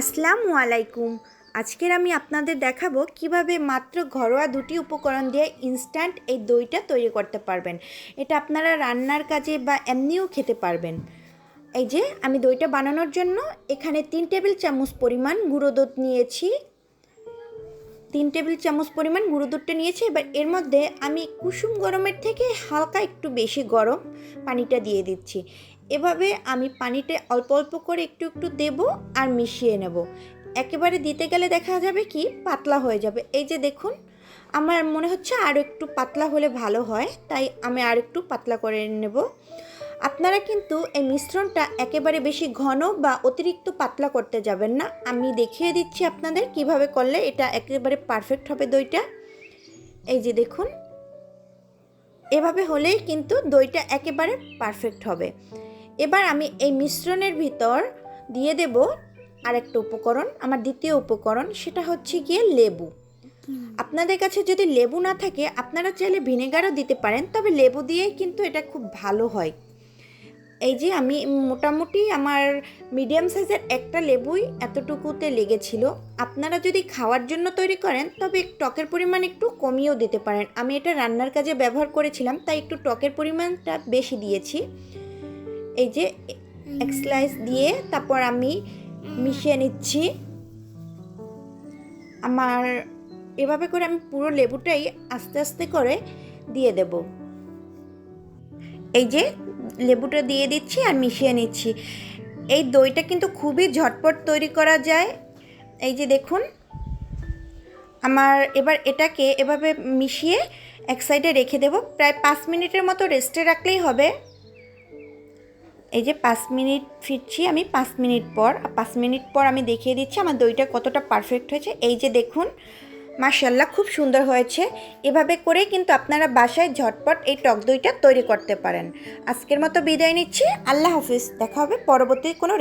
আসসালামু আলাইকুম। আজকের আমি আপনাদের দেখাবো কীভাবে মাত্র ঘরোয়া দুটি উপকরণ দিয়ে ইনস্ট্যান্ট এই দইটা তৈরি করতে পারবেন। এটা আপনারা রান্নার কাজে বা এমনিও খেতে পারবেন। এই যে, আমি দইটা বানানোর জন্য এখানে তিন টেবিল চামচ পরিমাণ গুঁড়ো দুধ নিয়েছি। তিন টেবিল চামচ পরিমাণ গুঁড়ো দুধটা নিয়েছি, এবার এর মধ্যে আমি কুসুম গরমের থেকে হালকা একটু বেশি গরম পানিটা দিয়ে দিচ্ছি। এভাবে আমি পানিতে অল্প অল্প করে একটু একটু দেব আর মিশিয়ে নেব। একেবারে দিতে গেলে দেখা যাবে কি পাতলা হয়ে যাবে। এই যে দেখুন, আমার মনে হচ্ছে আরও একটু পাতলা হলে ভালো হয়, তাই আমি আর একটু পাতলা করে নেব। আপনারা কিন্তু এই মিশ্রণটা একেবারে বেশি ঘন বা অতিরিক্ত পাতলা করতে যাবেন না। আমি দেখিয়ে দিচ্ছি আপনাদের কীভাবে করলে এটা একেবারে পারফেক্ট হবে দইটা। এই যে দেখুন, এভাবে হলেই কিন্তু দইটা একেবারে পারফেক্ট হবে। এবার আমি এই মিশ্রণের ভিতর দিয়ে দেব আরেকটা উপকরণ, আমার দ্বিতীয় উপকরণ, সেটা হচ্ছে গিয়ে লেবু। আপনাদের কাছে যদি লেবু না থাকে, আপনারা চাইলে ভিনেগারও দিতে পারেন, তবে লেবু দিয়েই কিন্তু এটা খুব ভালো হয়। এই যে আমি মোটামুটি আমার মিডিয়াম সাইজের একটা লেবুই এতটুকুতে লেগেছিল। আপনারা যদি খাওয়ার জন্য তৈরি করেন, তবে টকের পরিমাণ একটু কমিয়েও দিতে পারেন। আমি এটা রান্নার কাজে ব্যবহার করেছিলাম, তাই একটু টকের পরিমাণটা বেশি দিয়েছি। এই যে এক স্লাইস দিয়ে তারপর আমি মিশিয়ে নিচ্ছি। আমার এভাবে করে আমি পুরো লেবুটাই আস্তে আস্তে করে দিয়ে দেব। এই যে লেবুটা দিয়ে দিচ্ছি আর মিশিয়ে নিচ্ছি। এই দইটা কিন্তু খুবই ঝটপট তৈরি করা যায়। এই যে দেখুন, আমার এবার এটাকে এভাবে মিশিয়ে এক সাইডে রেখে দেব। প্রায় পাঁচ মিনিটের মতো রেস্টে রাখলেই হবে। এই যে পাঁচ মিনিট ফিরছি আমি, পাঁচ মিনিট পর। পাঁচ মিনিট পর আমি দেখিয়ে দিচ্ছি আমার দইটা কতটা পারফেক্ট হয়েছে। এই যে দেখুন মার্শাল্লাহ খুব সুন্দর হয়েছে। এভাবে করে কিন্তু আপনারা বাসায় ঝটপট এই টক দইটা তৈরি করতে পারেন। আজকের মতো বিদায় নিচ্ছি। আল্লাহ হাফিজ। দেখা হবে পরবর্তী কোনো